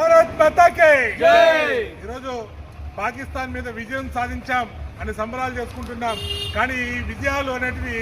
భారత్ మాతాకే! ఈరోజు పాకిస్తాన్ మీద విజయం సాధించాం అని సంబరాలు చేసుకుంటున్నాం. కానీ ఈ విజయాలు అనేటివి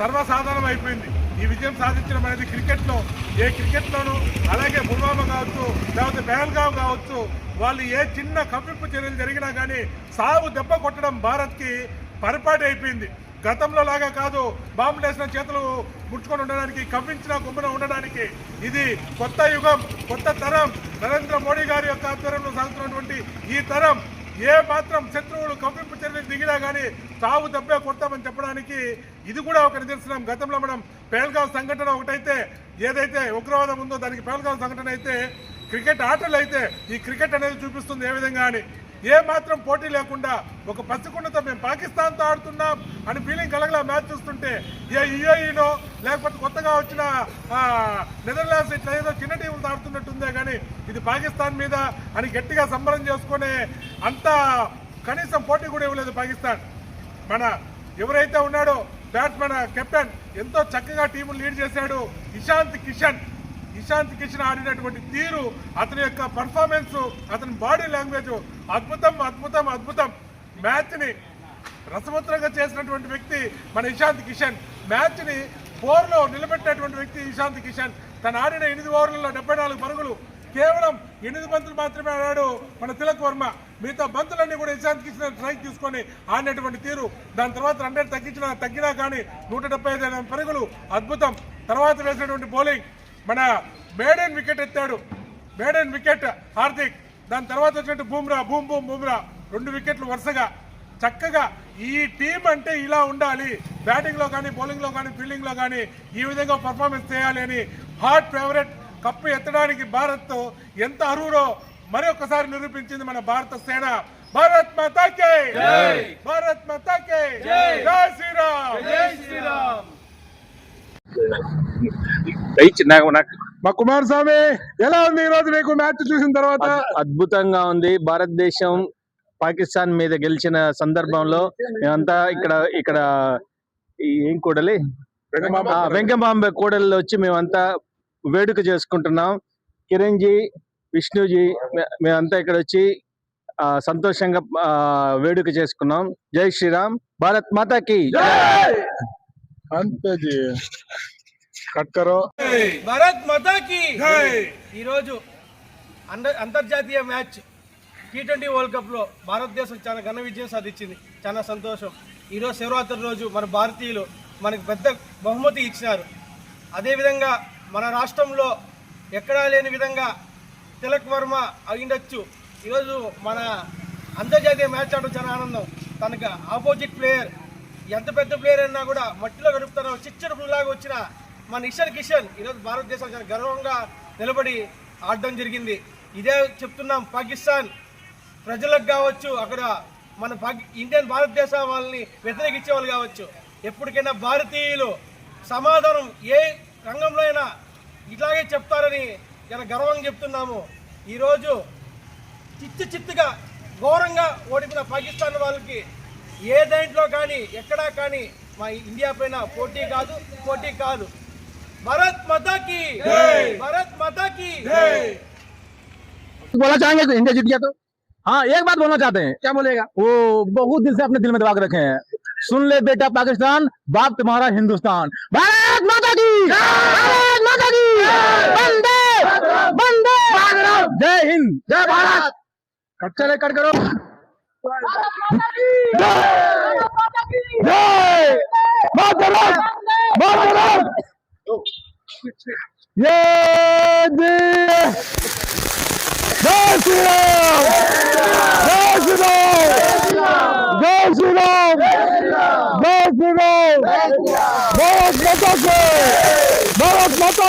సర్వసాధారణం అయిపోయింది. ఈ విజయం సాధించడం అనేది క్రికెట్లో ఏ క్రికెట్లోనూ అలాగే పుల్వామా కావచ్చు లేకపోతే పెహల్గావ్ కావచ్చు వాళ్ళు ఏ చిన్న కవ్వింపు చర్యలు జరిగినా కానీ సాగు దెబ్బ కొట్టడం భారత్కి పరిపాటి అయిపోయింది. గతంలో లాగా కాదు బాంబులు వేసిన చేతులు ముట్టుకొని ఉండడానికి కవ్వించిన గుమ్మన ఉండడానికి ఇది కొత్త యుగం కొత్త తరం. నరేంద్ర మోడీ గారి యొక్క ఆధ్వర్యంలో సాగుతున్నటువంటి ఈ తరం ఏ మాత్రం శత్రువులు కవ్వింపు చర్యలు దిగినా కానీ చావు దెబ్బే కొడతామని చెప్పడానికి ఇది కూడా ఒక నిదర్శనం. గతంలో మనం పేల్గావ్ సంఘటన ఒకటైతే ఏదైతే ఉగ్రవాదం ఉందో దానికి పేల్గావ్ సంఘటన అయితే క్రికెట్ ఆటలు అయితే ఈ క్రికెట్ అనేది చూపిస్తుంది ఏ విధంగా అని. ఏ మాత్రం పోటీ లేకుండా ఒక పసికుండతో మేము పాకిస్తాన్తో ఆడుతున్నాం అని ఫీలింగ్ కలగలా మ్యాచ్ చూస్తుంటే ఏ యుఏఈనో లేకపోతే కొత్తగా వచ్చిన నెదర్లాండ్స్ ఇట్లా ఏదో చిన్న టీములతో ఆడుతున్నట్టుందే కానీ ఇది పాకిస్తాన్ మీద అని గట్టిగా సంబరం చేసుకునే అంత కనీసం పోటీ కూడా ఇవ్వలేదు పాకిస్తాన్. మన ఎవరైతే ఉన్నాడో బ్యాట్స్మెన్ కెప్టెన్ ఎంతో చక్కగా టీములు లీడ్ చేశాడు ఇషాంత్ కిషన్. ఇషాంత్ కిషన్ ఆడినటువంటి తీరు అతని యొక్క పర్ఫార్మెన్స్ అతని బాడీ లాంగ్వేజ్ అద్భుతం అద్భుతం అద్భుతం. మ్యాచ్ని ని చేసినటువంటి వ్యక్తి మన ఇషాంత్ కిషన్. మ్యాచ్ని ఫోర్లో నిలబెట్టినటువంటి వ్యక్తి ఇషాంత్ కిషన్. తను ఆడిన ఎనిమిది ఓవర్లలో డెబ్బై నాలుగు పరుగులు. కేవలం ఎనిమిది బంతులు మాత్రమే ఆడాడు మన తిలక్ వర్మ. మిగతా బంతులన్నీ కూడా ఇషాంత్ కిషన్ స్ట్రైక్ తీసుకొని ఆడినటువంటి తీరు. దాని తర్వాత రన్ రేట్ తగ్గించిన తగ్గినా కానీ నూట డెబ్బై ఐదు పరుగులు. అద్భుతం. తర్వాత వేసినటువంటి బౌలింగ్ మన మేడన్ వికెట్ ఎత్తాడు. Maiden wicket Hardik. దాని తర్వాత వచ్చినట్టు బూమ్రా బూమ్ బూమ్ బూమ్రా. రెండు వికెట్లు వరుసగా. చక్కగా ఈ టీం అంటే ఇలా ఉండాలి. బ్యాటింగ్లో కానీ బౌలింగ్లో కానీ ఫీల్డింగ్లో కానీ ఈ విధంగా పర్ఫార్మెన్స్ చేయాలి అని హాట్ ఫేవరెట్ కప్పు ఎత్తడానికి భారత్ ఎంత అర్హుడో మరి ఒక్కసారి నిరూపించింది మన భారత సేన. భారత్ మాతాకే భారత్ మాతాకే జై శ్రీరామ్! రైట్ నాకు నాకు. మా కుమారస్వామి ఎలా ఉంది ఈ రోజు నీకు మ్యాచ్ చూసిన తర్వాత? అద్- అద్భుతంగా ఉంది. భారతదేశం పాకిస్తాన్ మీద గెలిచిన సందర్భంలో మేమంతా ఇక్కడ ఇక్కడ ఏం కూడలి? వెంకమాంబ కూడలిలో వచ్చి మేమంతా వేడుక చేసుకుంటున్నాం. కిరణ్జీ విష్ణుజీ మేమంతా ఇక్కడ వచ్చి ఆ, సంతోషంగా ఆ, వేడుక చేసుకున్నాం. జై శ్రీరామ్. భారత్ మాతాకి. అంతే జీ కట్ కరో భారత్ మాతా కి జై. ఈరోజు అంతర్జాతీయ మ్యాచ్ టీ ట్వంటీ వరల్డ్ కప్లో భారతదేశం చాలా ఘన విజయం సాధించింది. చాలా సంతోషం. ఈరోజు శివరాత్రి రోజు మన భారతీయులు మనకు పెద్ద బహుమతి ఇచ్చినారు. అదేవిధంగా మన రాష్ట్రంలో ఎక్కడా లేని విధంగా తిలక్ వర్మ అయిండొచ్చు. ఈరోజు మన అంతర్జాతీయ మ్యాచ్ ఆడడం చాలా ఆనందం. తనకు ఆపోజిట్ ప్లేయర్ ఎంత పెద్ద ప్లేయర్ అయినా కూడా మట్టిలో గడుపుతారో చిచ్చడు లాగా వచ్చిన మన ఇషాన్ కిషన్ ఈరోజు భారతదేశం చాలా గర్వంగా నిలబడి ఆడడం జరిగింది. ఇదే చెప్తున్నాం పాకిస్తాన్ ప్రజలకు కావచ్చు అక్కడ మన పాకి ఇండియన్ భారతదేశ వాళ్ళని వ్యతిరేకించే వాళ్ళు కావచ్చు ఎప్పటికైనా భారతీయులు సమాధానం ఏ రంగంలో అయినా ఇట్లాగే చెప్తారని చాలా గర్వంగా చెప్తున్నాము. ఈరోజు చిత్తు చిత్తుగా ఘోరంగా ఓడిపోయిన పాకిస్తాన్ వాళ్ళకి ఏ దాంట్లో కానీ ఎక్కడా కానీ మా ఇండియా పైన పోటీ కాదు పోటీ కాదు. भारत माता की। भारत माता की। बोला चाहेंगे इंडिया जीत गया तो? हाँ एक बात बोलना चाहते हैं। क्या बोलेगा? वो बहुत दिन से अपने दिल में दबा के रखे हैं। सुन ले बेटा पाकिस्तान बाप तुम्हारा हिंदुस्तान। भारत माता की! भारत माता की! बंदे बंदे जय हिंद। जय भारत! कट चले कट करो। जय! ये देश जय श्री राम जय श्री राम जय श्री राम जय श्री राम भारत माता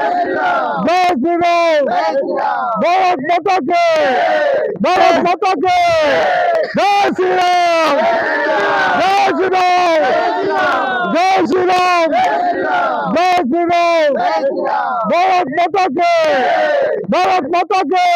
শ্রীরাম ভারত মাতাকে ভারত মাতাকে জয় শ্রীরাম জয় শ্রীরাম জয় শ্রীরাম জয় শ্রীরাম ভারত মাতাকে ভারত মাতাকে